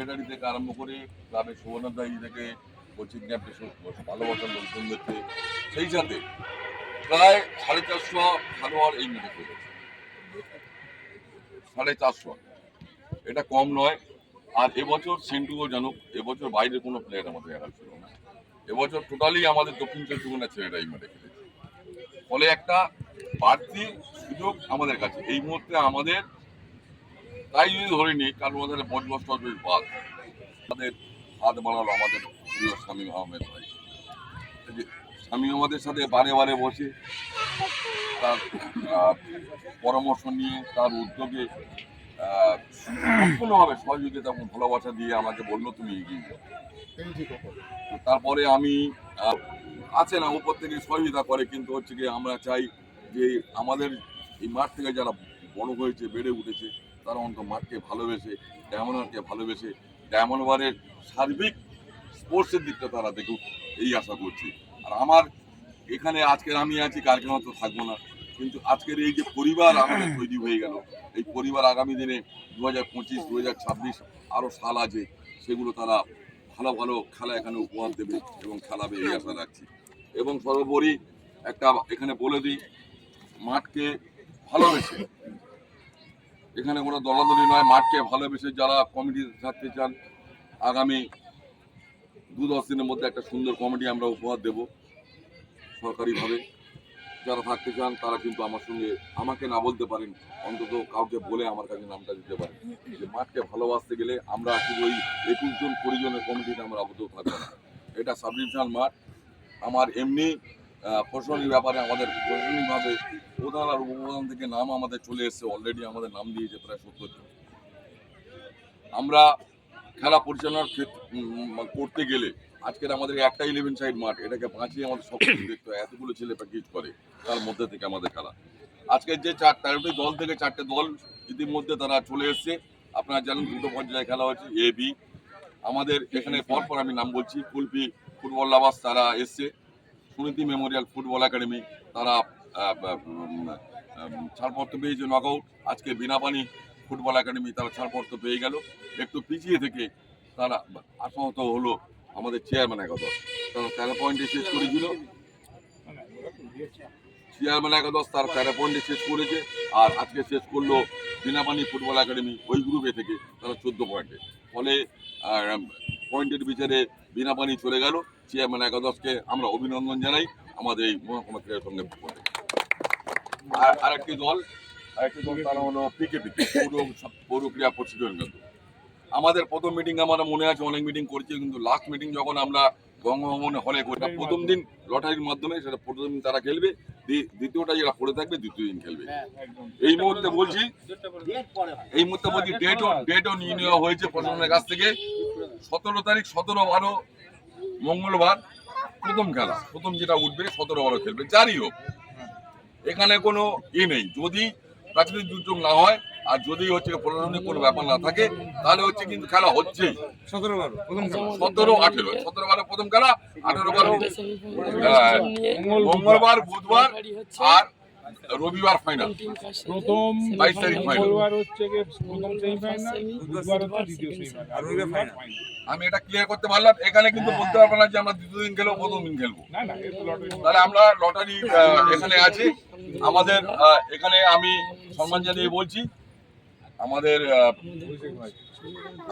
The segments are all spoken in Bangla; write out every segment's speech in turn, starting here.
সেক্রেটারি থেকে আরম্ভ করে ক্লাবের সুবর্ণদায়ী থেকে কোচিং ক্যাম্পে ভালোবাসার লোকজন দেখতে সেই সাথে প্রায় সাড়ে চারশো খেলোয়াড় এই মেটে খেলেছে সাড়ে চারশো। এটা কম নয়। আর এবছর সেন্টুও জানুক, এবছর বাইরের কোনো প্লেয়ার আমাদের এরা ছিল না। এবছর টোটালি আমাদের দক্ষিণ চব্বিশ পরগনার ছেলেরা এই মেটে খেলেছে। ফলে একটা বাড়তি সুযোগ আমাদের কাছে। এই মুহূর্তে আমাদের তাই যদি ধরে নিই কারণ আমাদের বজবস টজবস বাদ। আমাদের হাত বাড়ালো আমাদের প্রিয় স্বামী আহমেদ ভাই। যে স্বামী আমাদের সাথে বারে বারে বসে তার পরামর্শ নিয়ে তার উদ্যোগে সম্পূর্ণভাবে সহযোগিতা এবং ভালোবাসা দিয়ে আমাকে বলল তুমি এগিয়ে যাও। তারপরে আমি আছে না উপর থেকে সহযোগিতা করে কিন্তু হচ্ছে কি আমরা চাই যে আমাদের এই মাঠ থেকে যারা বড় হয়েছে বেড়ে উঠেছে তারা অন্তত মাঠকে ভালোবেসে ডায়মন্ডকে ভালোবেসে, ডায়মন্ড বারের সার্বিক স্পোর্টসের দিকটা তারা দেখুক, এই আশা করছি। আর আমার এখানে আজকের আমি আছি কালকে হয়তো থাকব না, কিন্তু আজকের এই যে পরিবার আমাদের তৈরি হয়ে গেল, এই পরিবার আগামী দিনে দু হাজার পঁচিশ দু হাজার ছাব্বিশ আরও সাল আছে, সেগুলো তারা ভালো ভালো খেলা এখানে উপহার দেবে এবং খেলাবে এই আশা রাখছি। এবং সর্বোপরি একটা এখানে বলে দিই, মাঠকে ভালোবেসে এখানে কোনো দলাদলি নয়, মাঠকে ভালোবেসে যারা কমিটিতে থাকতে চান, আগামী দু দশ দিনের মধ্যে একটা সুন্দর কমিটি আমরা উপহার দেব সরকারিভাবে। যারা থাকতে চান, তারা কিন্তু আমার সঙ্গে আমাকে না বলতে পারেন, অন্তত কাউকে বলে আমার কাছে নামটা দিতে পারেন। যে মাঠকে ভালোবাসতে গেলে আমরা শুধু ওই একুশ জন কুড়ি জনের কমিটিতে আমরা আবদ্ধ থাকব এটা সাব মাঠ। আমার এমনি প্রশাসনিক ব্যাপারে আমাদের প্রশাসনিকভাবে প্রধান আর উপপ্রধান থেকে নাম আমাদের চলে এসেছে অলরেডি আমাদের নাম দিয়েছে প্রায় সত্তর জন। আমরা খেলা পরিচালনার করতে গেলে আজকের আমাদের একটা ইলেভেন সাইড মাঠ, এটাকে বাঁচিয়ে আমাদের সব দেখতে হয়। এতগুলো ছেলে প্র্যাকটিস করে তার মধ্যে থেকে আমাদের খেলা। আজকের যে চার তেরোটি দল থেকে চারটে দল ইতিমধ্যে তারা চলে এসছে। আপনারা জানেন দুটো পর্যায়ে খেলা হচ্ছে এ বি আমাদের এখানে পরপর আমি নাম বলছি, কুলপি ফুটবল লাভাস তারা এসছে। সুনীতি মেমোরিয়াল ফুটবল একাডেমি, তারা ছাড়পত্র পেয়েছে নকআউট। আজকে বিনাপানি ফুটবল একাডেমি তারা ছাড়পত্র পেয়ে গেল। একটু পিছিয়ে থেকে তারা আশাহত হলো আমাদের চেয়ারম্যান একাদশ। তারা তেরো পয়েন্টে শেষ করেছিল। চেয়ারম্যান একাদশ তার তেরো পয়েন্টে শেষ করেছে। আর আজকে শেষ করল বিনাপানি ফুটবল একাডেমি ওই গ্রুপে থেকে তারা চোদ্দ পয়েন্টে ফলে পয়েন্টের বিচারে বিনাপানি চলে গেল। চেয়ারম্যান একাদশকে আমরা অভিনন্দন জানাই আমাদের এই মহকুমা ক্রীড়া সঙ্গে আর আরেকটি দল আরেকটি দল তারা হলো পিকেপি পৌর পৌর ক্রীড়া প্রশিক্ষণ কেন্দ্র। আমাদের প্রথম মিটিং আমার মনে আছে অনেক মিটিং করেছি কিন্তু লাস্ট মিটিং যখন আমরা গঙ্গাভবনে হলে করি প্রথম দিন লটারির মাধ্যমে সেটা প্রথম দিন তারা খেলবে দ্বি- দ্বিতীয়টা যারা পড়ে থাকবে দ্বিতীয় দিন খেলবে। এই মুহূর্তে বলছি এই মুহূর্তে বলছি ডেটও ডেটও নিয়ে নেওয়া হয়েছে প্রশাসনের কাছ থেকে। সতেরো তারিখ সতেরো বারো মঙ্গলবার প্রথম খেলা। প্রথম যেটা উঠবে সতেরো বারো খেলবে। যারই হোক। এখানে কোনো ই নেই। যদি প্রাকৃতিক দুর্যোগ না হয় আর যদি হচ্ছে প্রশাসনিক কোনো ব্যাপার না থাকে তাহলে হচ্ছে কিন্তু খেলা হচ্ছে সতেরো বারো প্রথম সতেরো আঠেরো। সতেরো বারো প্রথম খেলা আঠেরো বারো মঙ্গলবার বুধবার আর রবিবার ফাইনাল প্রথম বাইশ তারিখ। মঙ্গলবার হচ্ছে প্রথম সেমিফাইনাল বুধবার হচ্ছে দ্বিতীয় সেমিফাইনাল আর রবিবার final। আমি এটা ক্লিয়ার করতে পারলাম। এখানে কিন্তু বলতে পারব না যে আমরা দ্বিতীয় দিন খেলব প্রথম দিন খেলব। না না এটা লটারি তাহলে আমরা লটারি এখানে আছি। আমাদের এখানে আমি সম্মান জানিয়ে বলছি। আমাদের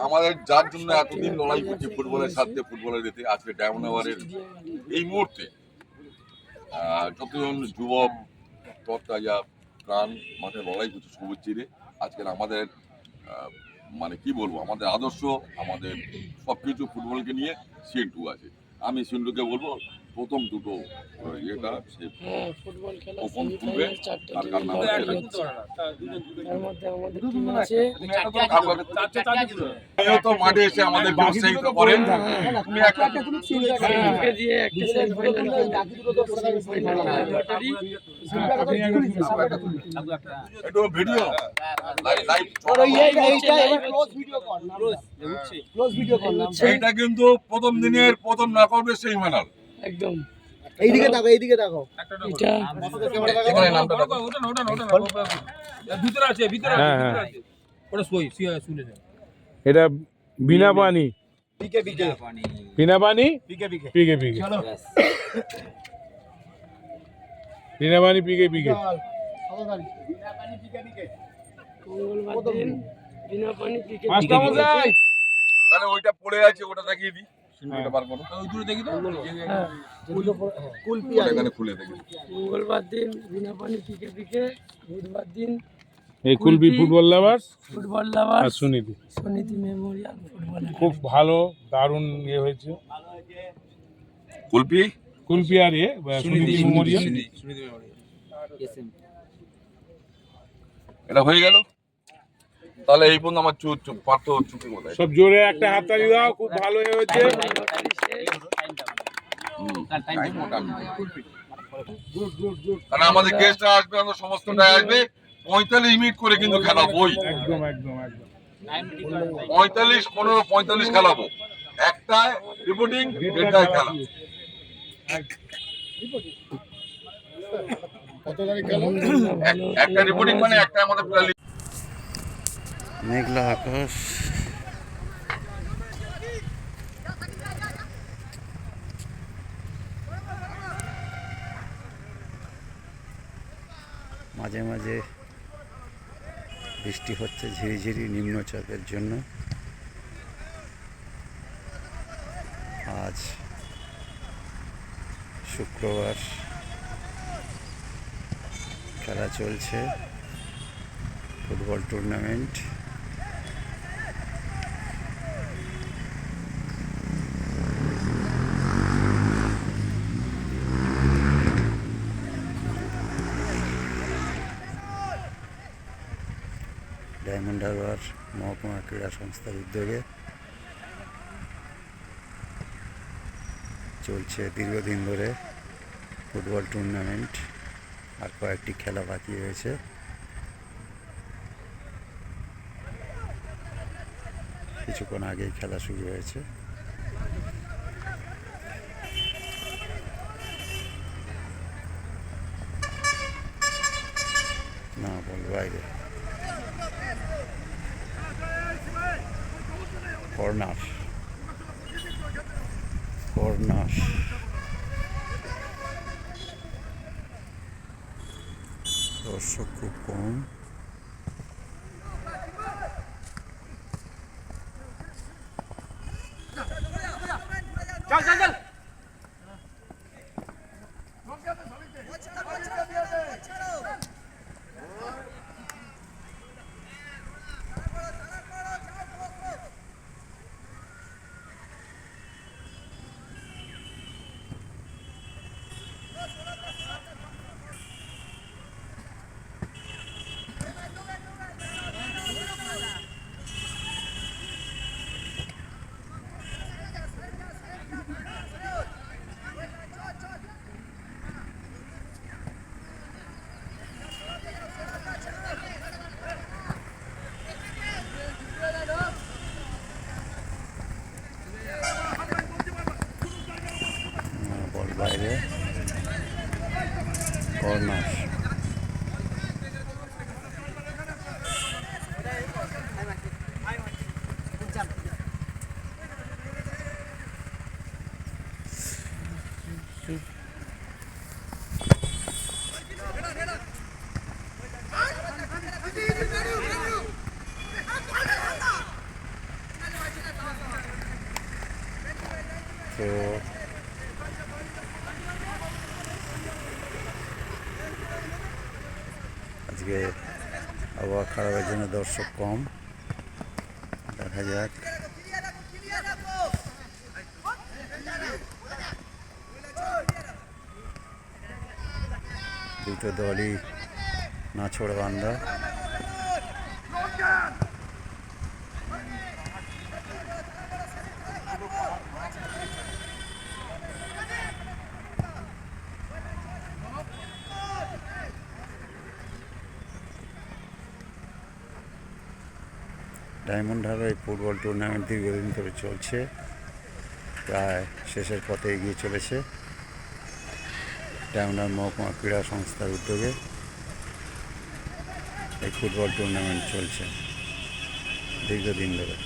আমাদের যার জন্য এতদিন লড়াই করছি ফুটবলের সাথে ফুটবলের এতে আজকে ডায়মন্ড আওয়ারের এই মুহূর্তে আহ, যতজন যুবক তরতাজা প্রাণ মাঠে লড়াই করছে সবুজ চিরে আজকের আমাদের মানে কি বলব আমাদের আদর্শ আমাদের সব কিছু ফুটবলকে নিয়ে সিন্টু আছে আমি সিন্টুকে বলব প্রথম দুটো ইয়েটা সে হ্যাঁ কার নাম তো মাঠে এসে আমাদের উৎসাহিত করেন তুমি একটা দিয়ে একটা সেমিফাইনাল সেমিফাইনাল লটারি একটু ভিডিও এইটা কিন্তু প্রথম দিনের প্রথম না করবে সেই মানাল একদম এইদিকে তাকো এইদিকে তাকো এটা এখানে নামটা দেখো। ভিতরে আছে ভিতরে আছে হ্যাঁ, ভিতরে হ্যাঁ। আছে। ওটা সই শুনে এটা বিনা পানি পিকে পিকে বিনা পানি পিকে পিকে পিকে পানি পিকে পিকে। বিনা পানি পিকে মাস্টার তাহলে ওইটা পড়ে আছে ওটা দেখিয়ে দিই। মঙ্গলবার দিন বিনা পানি পিকে পিকে বুধবার দিন এই কুলবি ফুটবল লাভার ফুটবল লাভার আর সুনীতি। সমিতি মেমোরিয়াল ফুটবল খুব ভালো দারুণ ইয়ে হয়েছে। কুলপি? এটা হয়ে গেল? তাহলে এই পর্যন্ত আমার চুপ চুপ কোথায় সব জোরে একটা হাততালি দাও খুব ভালো হয়েছে। কারণ আমাদের গেস্ট আসবে আমরা সমস্তটাই আসবে। পঁয়তাল্লিশ মিনিট করে কিন্তু খেলাবোই একদম একদম একদম। পঁয়তাল্লিশ পনেরো পঁয়তাল্লিশ খেলাবো। একটায় রিপোর্টিং দেড়টায় খেলা। মেঘলা আকাশ। মাঝে মাঝে বৃষ্টি হচ্ছে ঝিরিঝিরি নিম্নচাপের জন্য। শুক্রবার খেলা চলছে ফুটবল টুর্নামেন্ট ডায়মন্ড হারবার মহকুমা ক্রীড়া সংস্থার উদ্যোগে চলছে দীর্ঘদিন ধরে, ফুটবল টুর্নামেন্ট আর কয়েকটি খেলা বাকি রয়েছে। কিছুক্ষণ আগেই খেলা শুরু হয়েছে না বল বাইরে কর্নার কর্নার দর্শক খুব কম না, বল বাইরে কর্নার তো আজকে আবহাওয়া খারাপের জন্য দর্শক কম। দেখা যাক। দুটো দলই নাছোড় বান্ধা ডায়মন্ড হারবার ফুটবল টুর্নামেন্ট দীর্ঘদিন ধরে চলছে, প্রায় শেষের পথে এগিয়ে চলেছে। ট্যামডার মহকুমা ক্রীড়া সংস্থার উদ্যোগে এই ফুটবল টুর্নামেন্ট চলছে দীর্ঘদিন ধরে।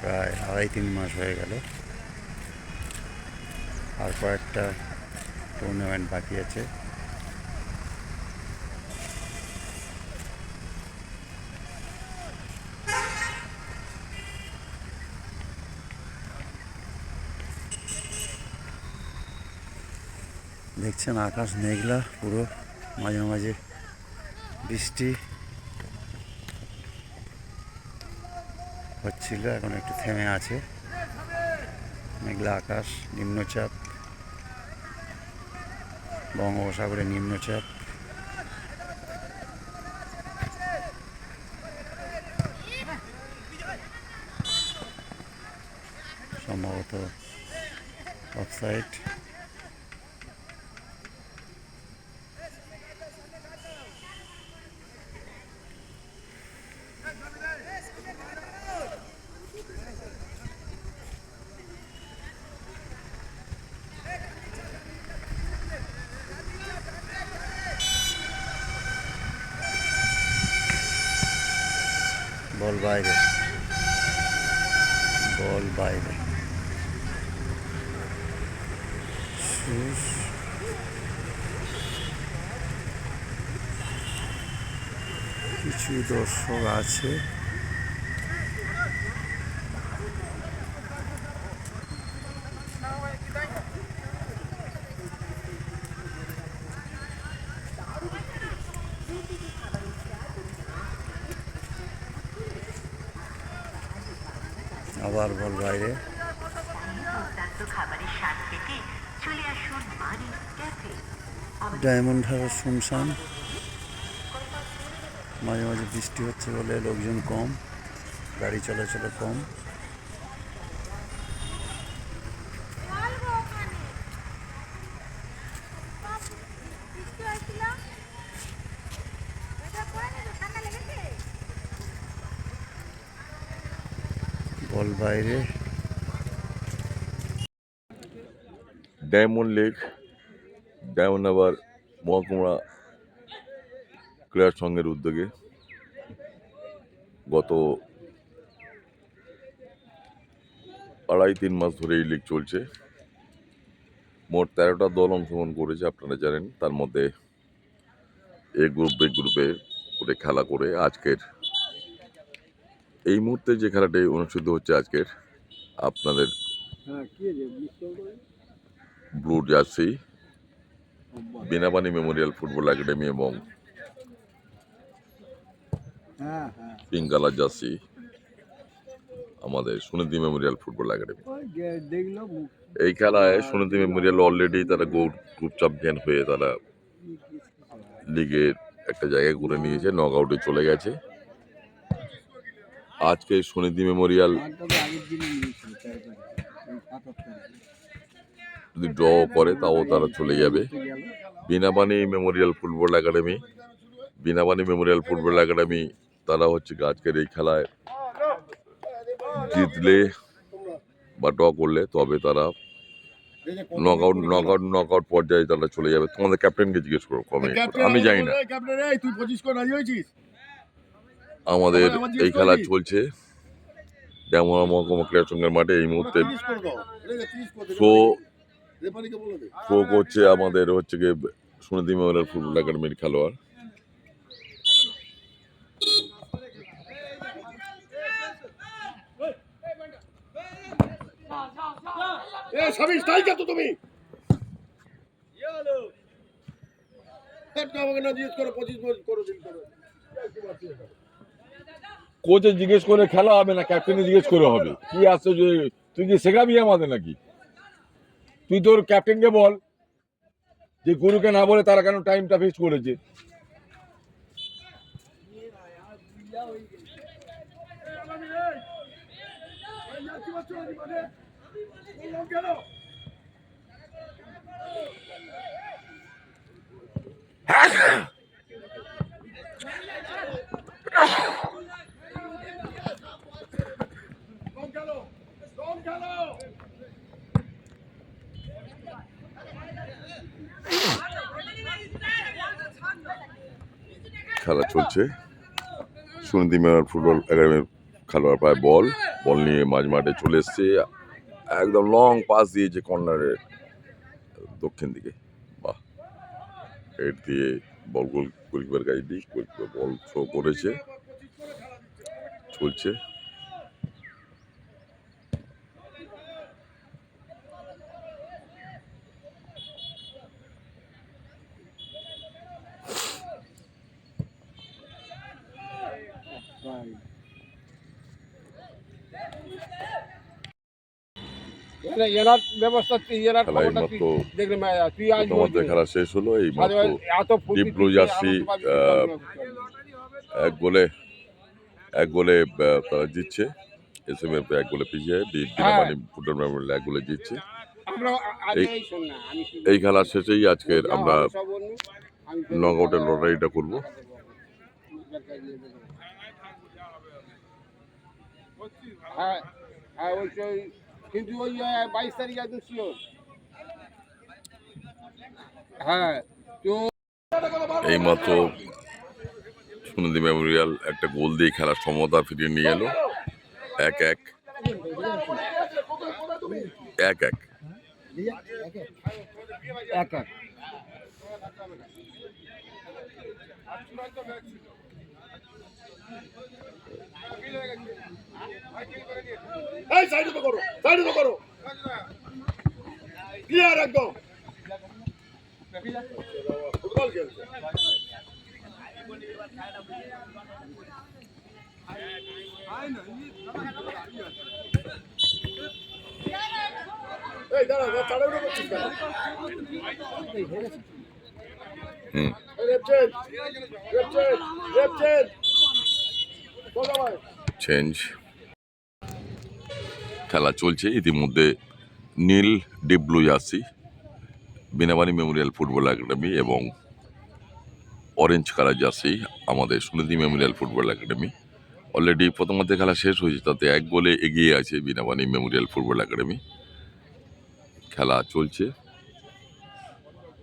প্রায় আড়াই তিন মাস হয়ে গেল। আর কয়েকটা টুর্নামেন্ট বাকি আছে। দেখছেন আকাশ মেঘলা, পুরো মাঝে মাঝে বৃষ্টি হচ্ছিল, এখন একটু থেমে আছে। মেঘলা আকাশ, নিম্নচাপ, বঙ্গোপসাগরে নিম্নচাপ। সম্ভবত অফসাইড বল বাইরে বল বাইরে। কিছু দর্শক আছে আবার বল বাইরে দুর্দান্ত খাবারের স্বাদ পেতে চলে আসুন মানি ক্যাফে ডায়মন্ড হারবার শুনশান। মাঝে মাঝে বৃষ্টি হচ্ছে বলে লোকজন কম, গাড়ি চলাচল কম। বল বাইরে। ডায়মন্ড লেক, ডায়মন্ড আবার মহকুমা ক্রীড়া সংঘের উদ্যোগে গত আড়াই তিন মাস ধরে এই লিগ চলছে। মোট তেরোটা দল অংশগ্রহণ করেছে আপনারা জানেন। তার মধ্যে এ গ্রুপ বি গ্রুপে করে খেলা করে আজকের। এই মুহূর্তে যে খেলাটি অনুষ্ঠিত হচ্ছে আজকের আপনাদের হ্যাঁ blue jersey Binapani memorial football academy এবং হ্যাঁ হ্যাঁ। পিঙ্ক কালার জার্সি আমাদের সুনীতি মেমোরিয়াল ফুটবল একাডেমি এই খেলায় সুনীতি মেমোরিয়াল অলরেডি তারা গ্রুপ চ্যাম্পিয়ন হয়ে তারা লিগের একটা জায়গায় করে নিয়েছে নক আউটে চলে গেছে। আজকে সুনীতি মেমোরিয়াল যদি ড্র করে তাও তারা চলে যাবে। গেল memorial football academy Binapani memorial football academy তারা হচ্ছে আজকের এই খেলায় জিতলে বা ড্র করলে তবে তারা knock out knock out knock out পর্যায়ে তারা চলে যাবে। তোমাদের ক্যাপ্টেনকে জিজ্ঞেস করো কমে আমি জানি না। আমাদের এই খেলা চলছে। যেমন মহকুমা ক্রীড়া সংঘের মাঠে এই মুহূর্তে তিরিশ শো করছে আমাদের হচ্ছে গিয়ে সুনীতি মেমোরিয়াল ফুটবল একাডেমির খেলোয়াড়। এ তো তুমি? কোচে জিজ্ঞেস করে খেলা হবে না ক্যাপ্টেনে জিজ্ঞেস করে হবে। কি আসছে তুই কি শেখাবি আমাদের নাকি? তুই তোর ক্যাপ্টেনকে বল যে গুরুকে না বলে তারা কেন টাইমটা ফেস করেছে। খেলা চলছে। সুনীতি মেয়র ফুটবল একাডেমির খেলোয়াড় পায় বল বল নিয়ে মাঝ মাঠে চলে এসছে। একদম লং পাস দিয়েছে কর্নারের দক্ষিণ দিকে। বাহ! হেড দিয়ে বল গোল গোলকিপার দিয়ে গোলকিপার বল থ্রো করেছে। চলছে। এরা ব্যবস্থা তুই খেলা খবরটা তুই দেখলে তুই আজ প্রথমার্ধে খেলা শেষ হলো এই ডিপ পাবি। এক গোলে এক গোলে তারা জিতছে। এস এম এফ এক গোলে পিছিয়ে বিনামানি ফুটবল মেমোরিয়াল এক গোলে জিতছে। এই- খেলা শেষেই আজকের আমরা নক আউটের লটারিটা করব। হ্যাঁ হ্যাঁ ওই- কিন্তু ওই বাইশ তারিখ একদম শিওর হ্যাঁ তো এইমাত্র সুনন্দী মেমোরিয়াল একটা গোল দিয়ে খেলার সমতা ফিরিয়ে নিয়ে এলো। এক এক। এক এক। এক এক। এই সাইডে তো করো সাইডে তো করো। ক্লিয়ার একদম। ফুটবল খেলছে। এই দাঁড়া দাঁড়া তাড়াহুড়ো করছিস কেন? হুম। এই রেপ চেঞ্জ খেলা চলছে, ইতিমধ্যে নীল ডিপ ব্লু জার্সি, বিনাবাড়ি মেমোরিয়াল ফুটবল একাডেমি এবং অরেঞ্জ কালার জার্সি আমাদের Suniti memorial football academy. Already প্রথমার্ধে খেলা শেষ হয়েছে, তাতে এক গোলে এগিয়ে আছে বিনাবাড়ি মেমোরিয়াল ফুটবল একাডেমি। খেলা চলছে।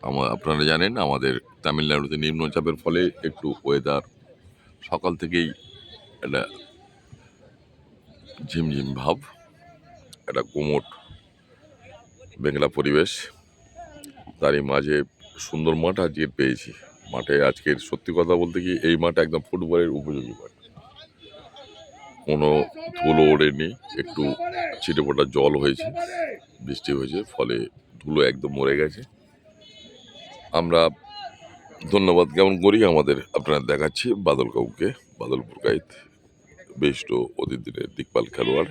আমা, আপনারা জানেন, আমাদের তামিলনাড়ুতে নিম্নচাপের ফলে একটু ওয়েদার সকাল থেকেই একটা ঝিমঝিম ভাব একটা কোমট বেংলা পরিবেশ। তারই মাঝে সুন্দর মাঠ আজকে পেয়েছি। মাঠে আজকের সত্যি কথা বলতে কি এই মাঠ একদম ফুটবলের উপযোগী মাঠ। কোনো ধুলো ওড়েনি, একটু ছিটেফোঁটা জল হয়েছে, বৃষ্টি হয়েছে, ফলে ধুলো একদম মরে গেছে। আমরা ধন্যবাদ কেমন করি আমাদের আপনারা দেখাচ্ছি বাদল কাউকে বাদল পুরকাইত বেষ্ট অতিথিদের দিকপাল খেলোয়াড়।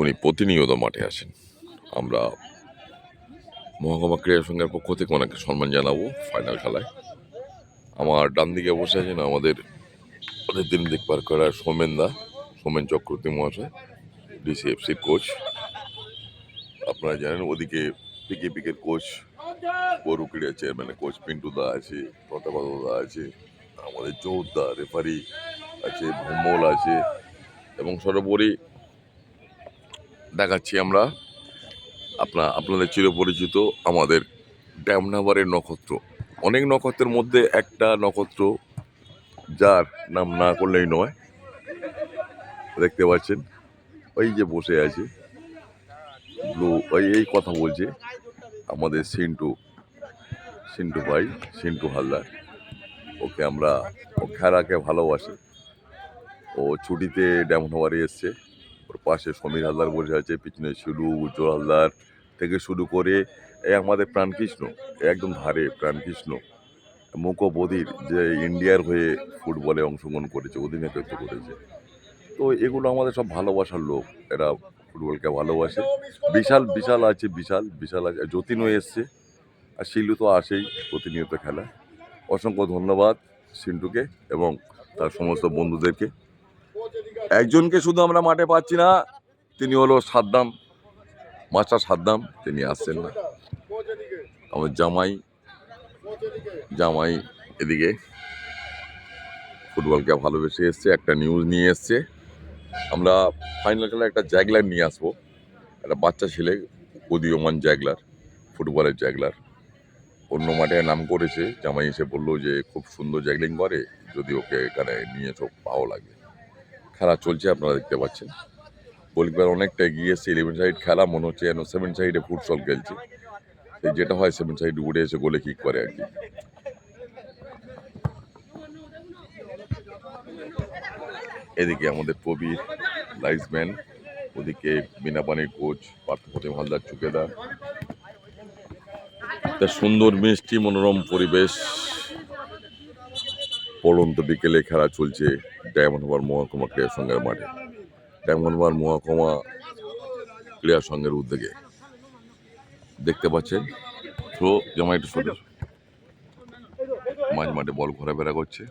উনি প্রতিনিয়ত মাঠে আসেন। আমরা মহকুমা ক্রীড়া সংঘের পক্ষ থেকে ওনাকে সম্মান জানাব ফাইনাল খেলায়। আমার ডান দিকে বসে আছেন আমাদের অতিথির দিকপাল করার সোমেন দা, সোমেন চক্রবর্তী মহাশয় ডিসিএফসির কোচ। আপনারা জানেন ওদিকে পিকে পিকের কোচ পৌর ক্রীড়া চেয়ারম্যানের কোচ, পিন্টু দা আছে প্রতাপাদ দা আছে। আমাদের চৌদ্দা রেফারি আছে, ভোমল আছে, এবং সর্বোপরি দেখাচ্ছি আমরা আপনা, আপনাদের চিরপরিচিত আমাদের ড্যামনাবারের নক্ষত্র। অনেক নক্ষত্রের মধ্যে একটা নক্ষত্র যার নাম না করলেই নয়। দেখতে পাচ্ছেন, ওই যে বসে আছে, ব্লু, ওই, এই কথা বলছে আমাদের সিন্টু সিন্টু ভাই, সিন্টু হালদার। ওকে আমরা খেলাকে ভালোবাসি। ও ছুটিতে ড্যামনবারে এসছে। ওর পাশে সমীর হালদার বসে আছে, পিছনে শিলু, উজ্জ্বল হালদার থেকে শুরু করে এ আমাদের প্রাণকৃষ্ণ, একদম ধারে প্রাণকৃষ্ণ। মুকো বদির যে ইন্ডিয়ার হয়ে ফুটবলে অংশগ্রহণ করেছে, অধিনায়কত্ব করেছে। তো এগুলো আমাদের সব ভালোবাসার লোক। এরা ফুটবলকে ভালোবাসে। বিশাল বিশাল আছে, বিশাল বিশাল আছে। যতীনও এসছে। আর শিলু তো আসেই প্রতিনিয়ত খেলা অসংখ্য ধন্যবাদ সিন্টুকে এবং তার সমস্ত বন্ধুদেরকে। একজনকে শুধু আমরা মাঠে পাচ্ছি না, তিনি হলো সাদ্দাম, মাস্টার সাদ্দাম, তিনি আসছেন না। আমার জামাই জামাই এদিকে ফুটবলকে ভালোবেসে এসছে, একটা নিউজ নিয়ে এসছে। আমরা ফাইনাল খেলা একটা জ্যাগলার নিয়ে আসব, একটা বাচ্চা ছেলে, উদীয়মান জ্যাগলার ফুটবলের জ্যাগলার অন্য মাঠে নাম করেছে। জামাই এসে বলল যে, খুব সুন্দর জ্যাগলিং করে, যদি ওকে এখানে নিয়ে এসো পাও লাগে খেলা চলছে, আপনারা দেখতে পাচ্ছেন। গোলকিপার অনেকটা এগিয়ে এসছে ইলেভেন সাইড খেলা, মনে হচ্ছে যেন সেভেন সাইডে ফুটসল খেলছে। এই যেটা হয় সেভেন সাইড উড়ে এসে গোলে কিক করে আর কি। এদিকে আমাদের প্রবীর লাইসম্যান ওদিকে বিনা পানির কোচ পার্থপতি হালদার, চুকেদার। একটা সুন্দর মিষ্টি মনোরম পরিবেশ। পড়ন্ত বিকেলে খেলা চলছে ডায়মন্ড হারবার মহকুমা ক্রীড়া সংঘের মাঠে। ডায়মন্ড হারবার মহকুমা ক্রীড়া সংঘের উদ্যোগে। দেখতে পাচ্ছেন থ্রো জমা একটু সরে মাঝ মাঠে বল ঘোরাফেরা করছে।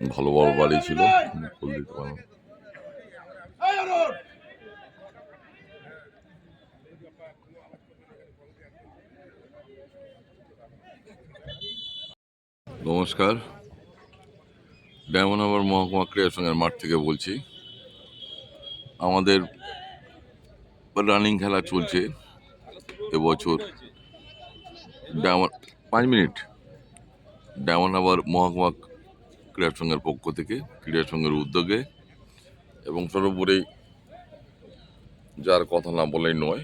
ভালো বড় বাড়ি ছিল গোল দিতে পারলাম নমস্কার। ডায়মন্ড হারবার মহকুমা ক্রীড়া মাঠ থেকে বলছি। আমাদের রানিং খেলা চলছে এবছর। ডায়মন্ড পাঁচ মিনিট। ডায়মন্ড হারবার মহকুমা ক্রীড়া সংঘের পক্ষ থেকে, ক্রীড়া সংঘের উদ্যোগে এবং সর্বোপরি যার কথা না বলেই নয়,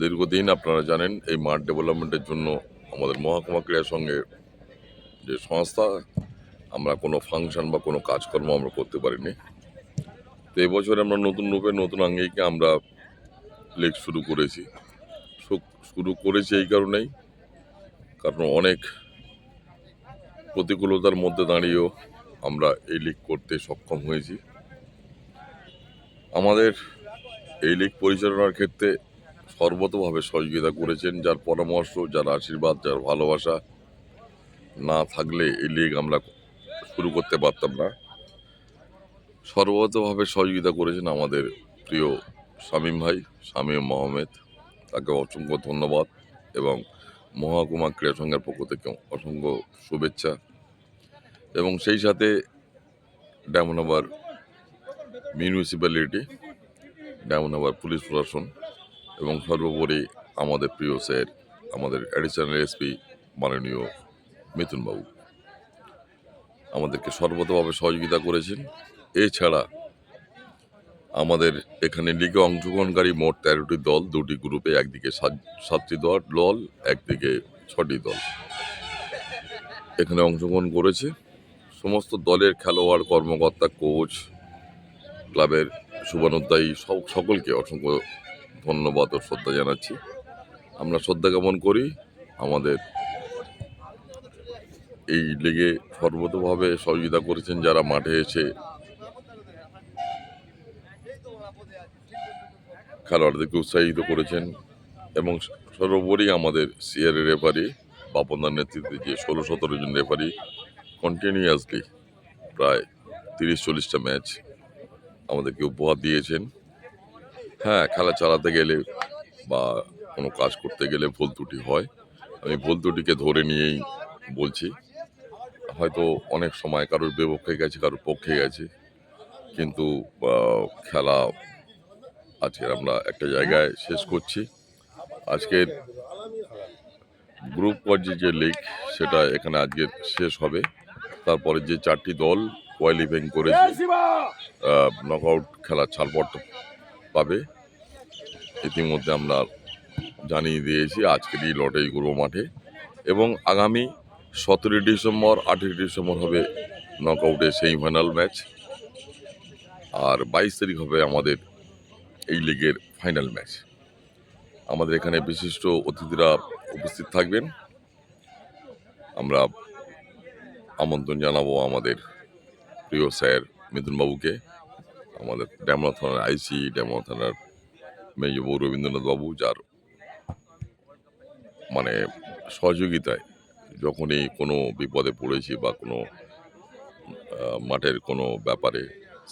দীর্ঘদিন আপনারা জানেন এই মাঠ ডেভেলপমেন্টের জন্য আমাদের মহকুমা ক্রীড়া সংঘের যে সংস্থা, আমরা কোনো ফাংশন বা কোনো কাজকর্ম আমরা করতে পারিনি। তো এবছর আমরা নতুন রূপে, নতুন আঙ্গিকে আমরা লেগ শুরু করেছি। শুরু করেছি এই কারণেই, কারণ অনেক প্রতিকূলতার মধ্যে দাঁড়িয়েও আমরা এই লিগ করতে সক্ষম হয়েছি। আমাদের এই লিগ পরিচালনার ক্ষেত্রে সর্বতভাবে সহযোগিতা করেছেন, যার পরামর্শ, যার আশীর্বাদ, যার ভালোবাসা না থাকলে এই লিগ আমরা শুরু করতে পারতাম না। সর্বতভাবে সহযোগিতা করেছেন আমাদের প্রিয় শামীম ভাই, শামীম মোহাম্মেদ। তাকে অসংখ্য ধন্যবাদ এবং মহাকুমা ক্রীড়া সংঘের পক্ষ থেকে অসংখ্য শুভেচ্ছা। এবং সেই সাথে Diamond Harbour municipality, Diamond Harbour police প্রশাসন এবং সর্বোপরি আমাদের প্রিয় স্যার, আমাদের অ্যাডিশনাল এসপি মাননীয় মিথুনবাবু। আমাদেরকে সর্বতভাবে সহযোগিতা করেছেন। এছাড়া আমাদের এখানে লিগে অংশগ্রহণকারী মোট তেরোটি দল, দুটি গ্রুপে একদিকে সাত- সাতটি দল দল, একদিকে ছটি দল। এখানে অংশগ্রহণ করেছে সমস্ত দলের খেলোয়াড়, কর্মকর্তা কোচ ক্লাবের শুভানুদ্দায়ী সব সকলকে অসংখ্য ধন্যবাদ ও শ্রদ্ধা জানাচ্ছি। আমরা শ্রদ্ধা জ্ঞাপন করি আমাদের এই লিগে সর্বতভাবে সহযোগিতা করেছেন যারা মাঠে এসে খেলোয়াড়দেরকে উৎসাহিত করেছেন এবং সর্বোপরি আমাদের সিআর রেফারি বাপনদার নেতৃত্বে যে ষোলো সতেরো জন রেফারি কন্টিনিউয়াসলি প্রায় তিরিশ, চল্লিশটা ম্যাচ আমাদেরকে উপহার দিয়েছেন। হ্যাঁ খেলা চালাতে গেলে বা কোনো কাজ করতে গেলে ভুল ত্রুটি হয়। আমি ভুল ত্রুটিকে ধরে নিয়েই বলছি। হয়তো অনেক সময় কারোর বিপক্ষে গেছে, কারোর পক্ষে গেছে। কিন্তু খেলা আজকের আমরা একটা জায়গায় শেষ করছি। আজকের গ্রুপ পর্যায়ে যে লিগ সেটা এখানে আজকে শেষ হবে। তারপরে যে চারটি দল কোয়ালিফাইং করেছে নকআউট খেলার ছাড়পত্র পাবে। ইতিমধ্যে আমরা জানিয়ে দিয়েছি আজকের এই লটারি করব মাঠে। এবং আগামী সতেরোই ডিসেম্বর আঠেরোই ডিসেম্বর হবে নকআউটের সেমিফাইনাল ম্যাচ আর বাইশ তারিখ হবে আমাদের এই লিগের ফাইনাল ম্যাচ আমাদের এখানে বিশিষ্ট অতিথিরা উপস্থিত থাকবেন। আমরা আমন্ত্রণ জানাব আমাদের প্রিয় স্যার মিথুনবাবুকে আমাদের ড্যামরা থানার আইসি ড্যামরা থানার মেজবাবু রবীন্দ্রনাথ বাবু, যার মানে সহযোগিতায় যখনই কোনো বিপদে পড়েছি বা কোনো মাঠের কোনো ব্যাপারে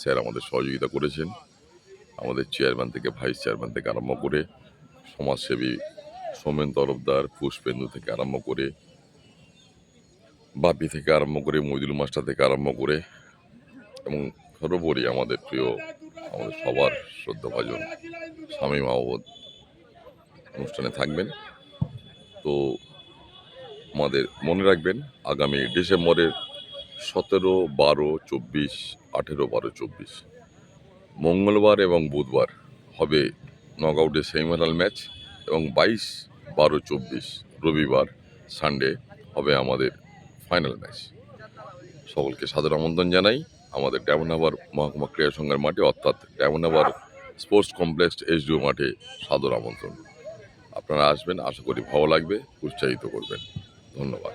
স্যার আমাদের সহযোগিতা করেছেন। আমাদের চেয়ারম্যান থেকে, ভাইস চেয়ারম্যান থেকে আরম্ভ করে সমাজসেবী, সোমেন তরফদার, পুষ্পেন্দু থেকে আরম্ভ করে বাপি থেকে আরম্ভ করে মইদুল মাস্টার থেকে আরম্ভ করে এবং সর্বোপরি আমাদের প্রিয় আমাদের সবার শ্রদ্ধাভাজন স্বামী মাহবুদ অনুষ্ঠানে থাকবেন। তো আমাদের মনে রাখবেন, আগামী ডিসেম্বরের সতেরো, বারো, চব্বিশ, আঠেরো, বারো, চব্বিশ মঙ্গলবার এবং বুধবার হবে নকআউটে সেমিফাইনাল ম্যাচ এবং বাইশ, বারো, চব্বিশ রবিবার সানডে হবে আমাদের ফাইনাল ম্যাচ সকলকে সাদর আমন্ত্রণ জানাই। আমাদের ড্যামনাবার মহকুমা ক্রীড়া সংঘের মাঠে, অর্থাৎ ড্যামনাবার স্পোর্টস কমপ্লেক্স এসডিও মাঠে সাদর আমন্ত্রণ। আপনারা আসবেন, আশা করি ভালো লাগবে, উৎসাহিত করবেন। ধন্যবাদ।